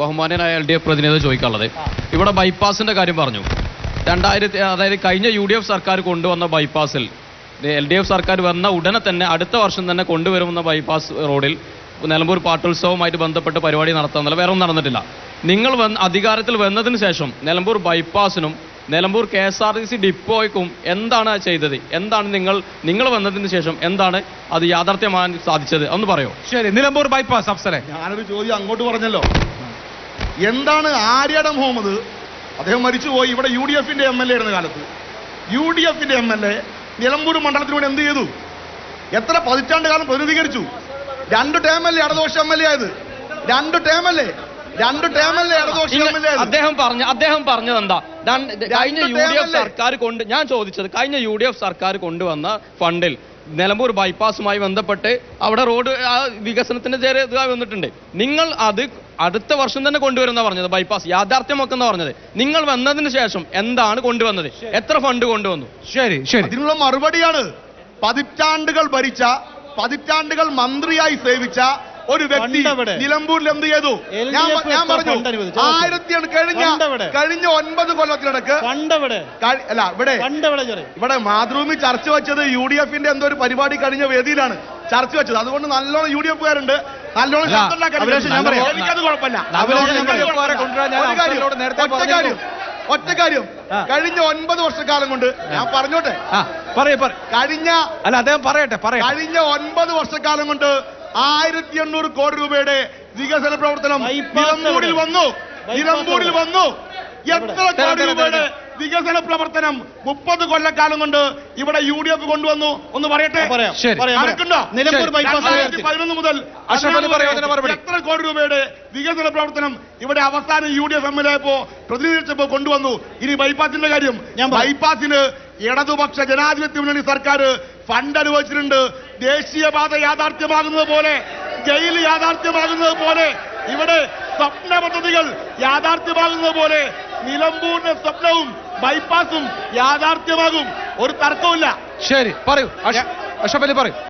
ബഹുമാനനായ L D F പ്രതിനിധി ചോദിക്കാനുള്ളത്. ഇവിടെ ബൈപ്പാസിന്റെ കാര്യം പറഞ്ഞു. രണ്ടായിരത്തി അതായത് കഴിഞ്ഞ യു ഡി എഫ് സർക്കാർ കൊണ്ടുവന്ന ബൈപ്പാസിൽ എൽ ഡി എഫ് സർക്കാർ വന്ന ഉടനെ തന്നെ അടുത്ത വർഷം തന്നെ കൊണ്ടുവരുമെന്ന ബൈപ്പാസ് റോഡിൽ നിലമ്പൂർ പാട്ടുത്സവവുമായിട്ട് ബന്ധപ്പെട്ട് പരിപാടി നടത്താമെന്നല്ല വേറെ ഒന്നും നടന്നിട്ടില്ല. നിങ്ങൾ വന്ന് അധികാരത്തിൽ വന്നതിന് ശേഷം Nilambur ബൈപ്പാസിനും Nilambur K S R T C ഡിപ്പോയ്ക്കും എന്താണ് ചെയ്തത്? എന്താണ് നിങ്ങൾ നിങ്ങൾ വന്നതിന് ശേഷം എന്താണ് അത് യാഥാർത്ഥ്യമാകാൻ സാധിച്ചത്? ഒന്ന് പറയോ? ശരി നിലമ്പൂർ ബൈപ്പാസ് അഫ്സലെ. ഞാനൊരു ചോദ്യം അങ്ങോട്ട് പറഞ്ഞല്ലോ. എന്താണ് ആര്യാട മുഹമ്മദ് അദ്ദേഹം മരിച്ചുപോയി. ഇവിടെ യു ഡി എഫിന്റെ എം എൽ എ ആയിരുന്ന കാലത്ത്. യു ഡി എഫിന്റെ എം എൽ എ നിലമ്പൂർ മണ്ഡലത്തിന് വേണ്ടി എന്ത് ചെയ്തു? എത്ര പതിറ്റാണ്ട് കാലം പ്രതിനിധീകരിച്ചു? രണ്ട് ടേം അല്ലേ ഇടതുപക്ഷ എം എൽ എ ആയത്. രണ്ട് ടേം അല്ലേ രണ്ട് ടേം അല്ലേ ഇടതുപക്ഷ എം എൽ എ അദ്ദേഹം പറഞ്ഞ അദ്ദേഹം പറഞ്ഞത് എന്താ കഴിഞ്ഞ യു ഡി എഫ് സർക്കാർ കൊണ്ട് ഞാൻ ചോദിച്ചത് കഴിഞ്ഞ യു ഡി എഫ് സർക്കാർ കൊണ്ടുവന്ന ഫണ്ടിൽ നിലമ്പൂർ ബൈപ്പാസുമായി ബന്ധപ്പെട്ട് അവിടെ റോഡ് വികസനത്തിന്റെ ചേരെ ഇതായി വന്നിട്ടുണ്ട്. നിങ്ങൾ അത് അടുത്ത വർഷം തന്നെ കൊണ്ടുവരുന്ന പറഞ്ഞത് ബൈപ്പാസ് യാഥാർത്ഥ്യമാക്കുന്ന പറഞ്ഞത്. നിങ്ങൾ വന്നതിന് ശേഷം എന്താണ് കൊണ്ടുവന്നത്? എത്ര ഫണ്ട് കൊണ്ടുവന്നു? ശരി ശരി. ഇതിനുള്ള മറുപടിയാണ് പതിറ്റാണ്ടുകൾ ഭരിച്ച പതിറ്റാണ്ടുകൾ മന്ത്രിയായി സേവിച്ച ഒരു വ്യക്തി നിലമ്പൂരിൽ എന്ത് ചെയ്തു? ഞാൻ ഞാൻ പറഞ്ഞു? ആയിരത്തി കഴിഞ്ഞ? കഴിഞ്ഞ ഒൻപത് കൊല്ലത്തിനിടക്ക് അല്ല ഇവിടെ. ഇവിടെ മാതൃഭൂമി ചർച്ച വെച്ചത് യു ഡി എഫിന്റെ എന്തോ ഒരു പരിപാടി കഴിഞ്ഞ വേദിയിലാണ് ചർച്ച വെച്ചത്. അതുകൊണ്ട് നല്ലോണം യു ഡി എഫുകാരുണ്ട്. നല്ലോണം അല്ല, ശബ്ദം ഉണ്ടാക്കാൻ അഭിലാഷ് ഞാൻ പറയാം. എനിക്കത് കുഴപ്പമില്ല അഭിലാഷ് ഞാൻ പറയാം. കുഴപ്പമില്ല. കൊണ്ടുവരാൻ ഞാൻ ഒരു കാര്യം, അഫ്സലിനോട് നേരത്തെ ഒറ്റ കാര്യം ഒറ്റ കാര്യം ആ. കഴിഞ്ഞ ഒൻപത് വർഷക്കാലം കൊണ്ട് ഞാൻ പറഞ്ഞോട്ടെ ആ പറയൂ പറ കഴിഞ്ഞ അല്ല അദ്ദേഹം പറയട്ടെ പറയട്ടെ കഴിഞ്ഞ ഒൻപത് വർഷക്കാലം കൊണ്ട് ആയിരത്തി എണ്ണൂറ് കോടി രൂപയുടെ വികസന പ്രവർത്തനം ബൈപ്പാസ് നിലമ്പൂരിൽ എവിടെ? വന്നു ബൈപ്പാസ് നിലമ്പൂരിൽ എവിടെ? വന്നു എത്ര തരാം, കോടി രൂപയുടെ. വികസന പ്രവർത്തനം മുപ്പത് കൊല്ലക്കാലം കൊണ്ട് ഇവിടെ യു ഡി എഫ് കൊണ്ടുവന്നു. ഒന്ന് പറയട്ടെ? പതിനൊന്ന് മുതൽ. എത്ര കോടി രൂപയുടെ വികസന പ്രവർത്തനം ഇവിടെ അവസാനം U D F M L എപ്പോ പ്രതിനിധീകരിച്ചപ്പോ കൊണ്ടുവന്നു? ഇനി ബൈപ്പാസിന്റെ കാര്യം. ഞാൻ ബൈപ്പാസിന് ഇടതുപക്ഷ ജനാധിപത്യ മുന്നണി സർക്കാർ ഫണ്ട് അനുവദിച്ചിട്ടുണ്ട്. ദേശീയപാത യാഥാർത്ഥ്യമാകുന്നത് പോലെ ജയിൽ യാഥാർത്ഥ്യമാകുന്നത് പോലെ ഇവിടെ സ്വപ്ന പദ്ധതികൾ യാഥാർത്ഥ്യമാകുന്നത് പോലെ നിലമ്പൂരിന്റെ സ്വപ്നവും ബൈപ്പാസും യാഥാർത്ഥ്യമാകും. ഒരു തർക്കവുമില്ല. ശരി പറയൂ. പറയൂ.